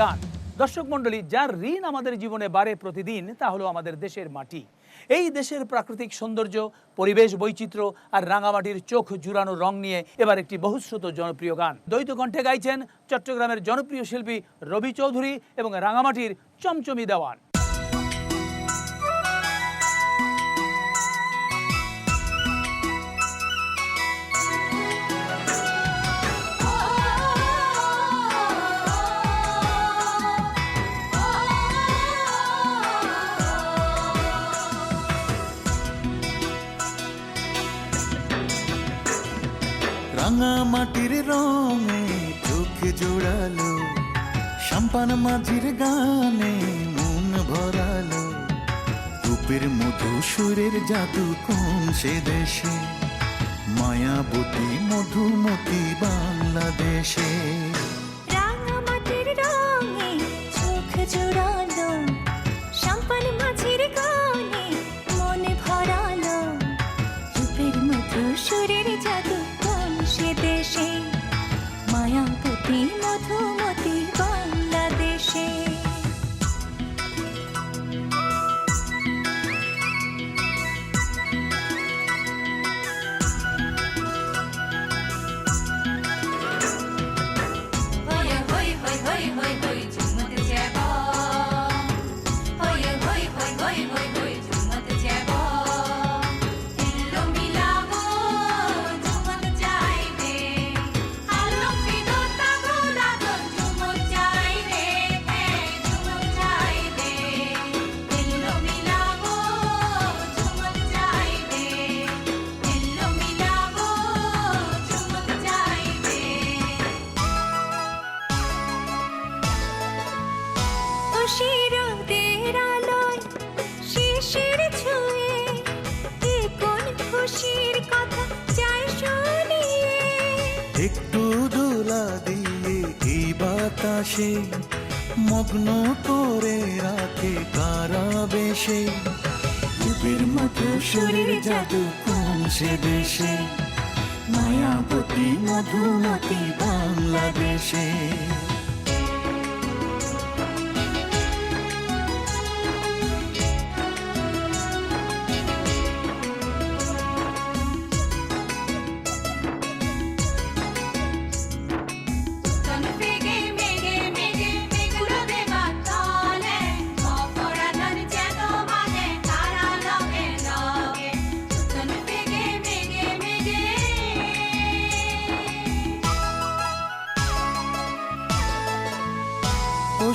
গান। দর্শক মণ্ডলী যার ঋণ আমাদের জীবনে বাড়ে প্রতিদিন, তা হলো আমাদের দেশের মাটি। এই দেশের প্রাকৃতিক সৌন্দর্য, পরিবেশ বৈচিত্র্য আর রাঙামাটির চোখ জুড়ানো রং নিয়ে এবার একটি বহুশ্রুত জনপ্রিয় গান। দ্বৈত কণ্ঠে গাইছেন চট্টগ্রামের জনপ্রিয় শিল্পী রবি চৌধুরী এবং রাঙামাটির চমচমি দেওয়ান। রাঙা মাটির রঙে চোখে জোড়ালো সাম্পান মাঝির গানে মন ভরালো। রূপের মধু সুরের জাদু কোন সে দেশে? মায়াবতী মধুমতি বাংলাদেশে। রাঙামাটির একটু দোলা দিয়ে এই বাতাসে মগ্ন করে রাখে কারা বেশে রূপের মতো শরীর জাদু কোন সে দেশে? মায়াবতী মধুমতি বাংলাদেশে।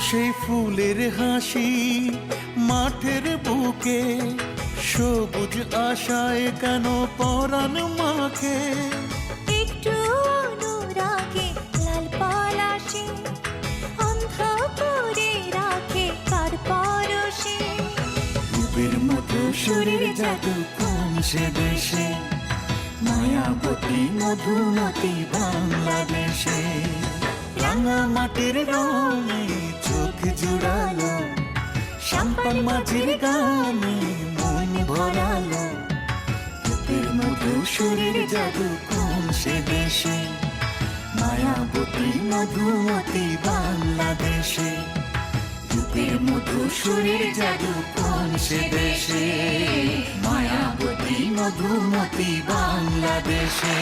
সেই ফুলের হাসি মাঠের বুকে সবুজ আশায় কেন পরাণ মাকে একটু অনুরাগে লাল পলাশে অন্ধ রাখে কার পরশে। রূপের মতো শরীর জাদু কোন সে দেশে? মায়াবতী মধুমতি বাংলাদেশে। রাঙা মাটির রঙে চোখ জুড়ালো সাম্পান মাঝির গানে মন ভরালো। রূপের মধু শরীর জাদু কোন সে দেশে? মায়াবতী মধুমতি বাংলাদেশে। রূপের মধু শরীর জাদু কোন সে দেশে? মায়াবতী মধুমতি বাংলাদেশে।